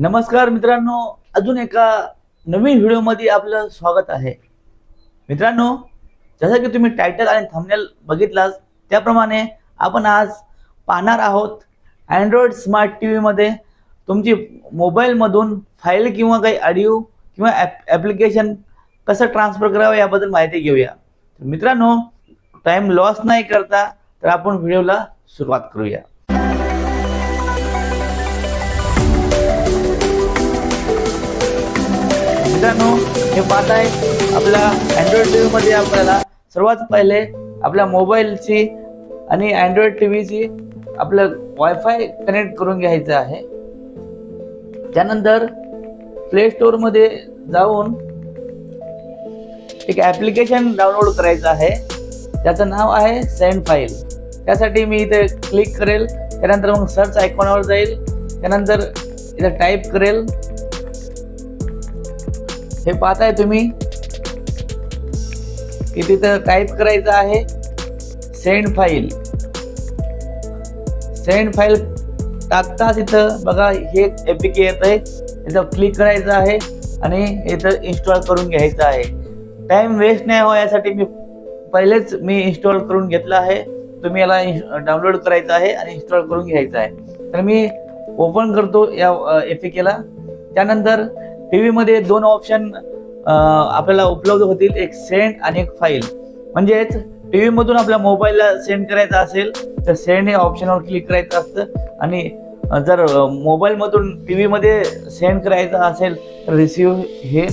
नमस्कार मित्रांनो अजून एका नवीन व्हिडिओमध्ये आपलं स्वागत आहे. मित्रांनो जसं की तुम्ही टायटल आणि थंबनेल बघितलाच त्याप्रमाणे आपण आज पाहणार आहोत अँड्रॉइड स्मार्ट टी व्हीमध्ये तुमची मोबाईलमधून फाईल किंवा काही ऑडिओ किंवा ॲप ॲप्लिकेशन कसं ट्रान्सफर करावं याबद्दल माहिती घेऊया. मित्रांनो टाईम लॉस नाही करता तर आपण व्हिडिओला सुरुवात करूया. मित्रांनो हे पाहत आहे आपल्या अँड्रॉइड टी व्हीमध्ये आपल्याला सर्वात पहिले आपल्या मोबाईलची आणि अँड्रॉइड टी व्हीची आपलं वायफाय कनेक्ट करून घ्यायचं आहे. त्यानंतर प्ले स्टोअरमध्ये जाऊन एक ॲप्लिकेशन डाउनलोड करायचं आहे. त्याचं नाव आहे सेंड फाईल त्यासाठी मी इथे क्लिक करेल त्यानंतर मग सर्च आयकॉनवर जाईल त्यानंतर इथं टाईप करेल. हे पाहताय तुम्ही? की तिथं टाईप करायचं आहे सेंड फाईल सेंड फाईल टाकताच इथं बघा हे एपीके येत आहे इथं क्लिक करायचं आहे आणि इथं इन्स्टॉल करून घ्यायचं आहे. टाइम वेस्ट नाही हो यासाठी मी पहिलेच मी इन्स्टॉल करून घेतलं आहे. तुम्ही याला डाउनलोड करायचं आहे आणि इन्स्टॉल करून घ्यायचं आहे. तर मी ओपन करतो या एपीकेला त्यानंतर टी व्हीमध्ये दोन ऑप्शन आपल्याला उपलब्ध होतील एक सेंड आणि एक फाईल म्हणजेच टी व्हीमधून आपल्या मोबाईलला सेंड करायचं असेल तर सेंड हे ऑप्शनवर क्लिक करायचं असतं. आणि जर मोबाईलमधून टी व्हीमध्ये सेंड करायचं असेल तर रिसिव्ह हे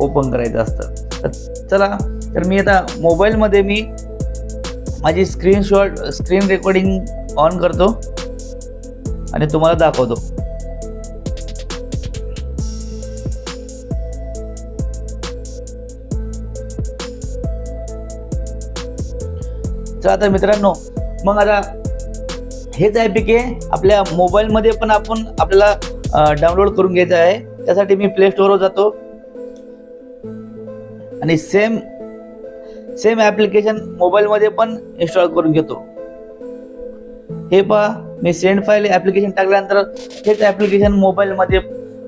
ओपन करायचं असतं. तर चला तर मी आता मोबाईलमध्ये मी माझी स्क्रीनशॉट स्क्रीन रेकॉर्डिंग ऑन करतो. आणि तुम्हाला दाखवतो. चला तर मित्रांनो मग आता हेच ॲपिके आपल्या मोबाईलमध्ये पण आपण आपल्याला डाउनलोड करून घ्यायचं आहे. त्यासाठी मी प्ले स्टोअरवर जातो. आणि सेम सेम ॲप्लिकेशन मोबाईलमध्ये पण इन्स्टॉल करून घेतो. हे पहा मी सेंड फाईल ॲप्लिकेशन टाकल्यानंतर हेच ॲप्लिकेशन मोबाईलमध्ये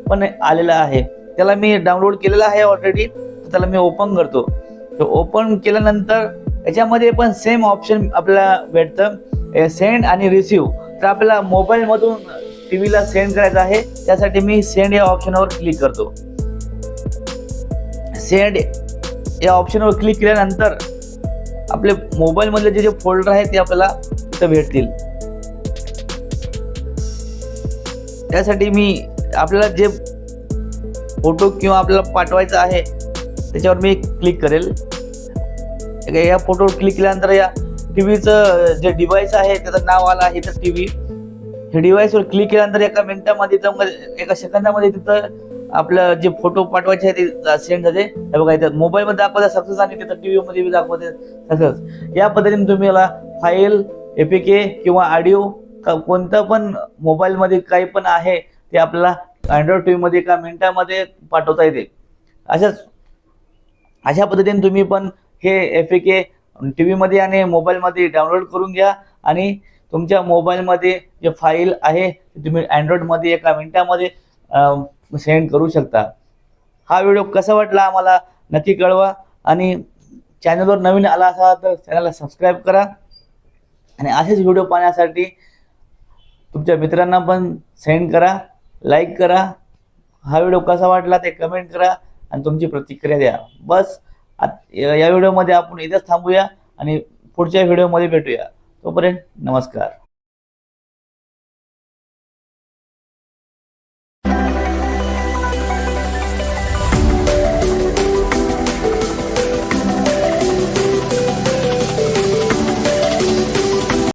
पण आलेलं आहे. त्याला मी डाउनलोड केलेलं आहे ऑलरेडी त्याला मी ओपन करतो. ओपन केल्यानंतर याच्यामध्ये पण सेम ऑप्शन आपल्याला भेटतं. सेंड आणि रिसिव्ह तर आपल्याला मोबाईलमधून टी व्हीला सेंड करायचं आहे. त्यासाठी मी सेंड या ऑप्शनवर क्लिक करतो. सेंड या ऑप्शनवर क्लिक केल्यानंतर आपले मोबाईलमधले जे जे फोल्डर आहेत ते आपल्याला इथं भेटतील. त्यासाठी मी आपल्याला जे फोटो किंवा आपल्याला पाठवायचा आहे त्याच्यावर मी क्लिक करेल. या फोटोवर क्लिक केल्यानंतर या टी व्हीचं जे डिव्हाइस आहे त्याचं नाव आलं आहे तर टी व्ही हे डिव्हाइसवर क्लिक केल्यानंतर एका मिनिटामध्ये तिथं एका सेकंदामध्ये तिथं आपलं जे फोटो पाठवायचे आहे ते सेंड झाले. हे बघा इथं मोबाईलमध्ये दाखवतात सक्सेस आणि तिथं टी व्हीमध्ये बी दाखवते सक्सेस या पद्धतीने तुम्ही याला फाईल एपीके किंवा ऑडिओ कोणतं पण मोबाईलमध्ये काही पण आहे ते आपल्याला अँड्रॉइड टी व्हीमध्ये एका मिनिटामध्ये पाठवता येते. अशाच अशा पद्धतीने तुम्ही पण हे एफ ए के टी व्हीमध्ये आणि मोबाईलमध्ये डाउनलोड करून घ्या. आणि तुमच्या मोबाईलमध्ये जे फाईल आहे तुम्ही अँड्रॉइडमध्ये एका मिनटामध्ये सेंड करू शकता. हा व्हिडिओ कसा वाटला आम्हाला नक्की कळवा. आणि चॅनलवर नवीन आला असा तर चॅनलला सबस्क्राईब करा. आणि असेच व्हिडिओ पाहण्यासाठी तुमच्या मित्रांना पण सेंड करा लाईक करा. हा व्हिडिओ कसा वाटला ते कमेंट करा आणि तुमची प्रतिक्रिया द्या. बस या व्हिडिओमध्ये आपण इथेच थांबूया आणि पुढच्या व्हिडिओमध्ये भेटूया. तोपर्यंत नमस्कार.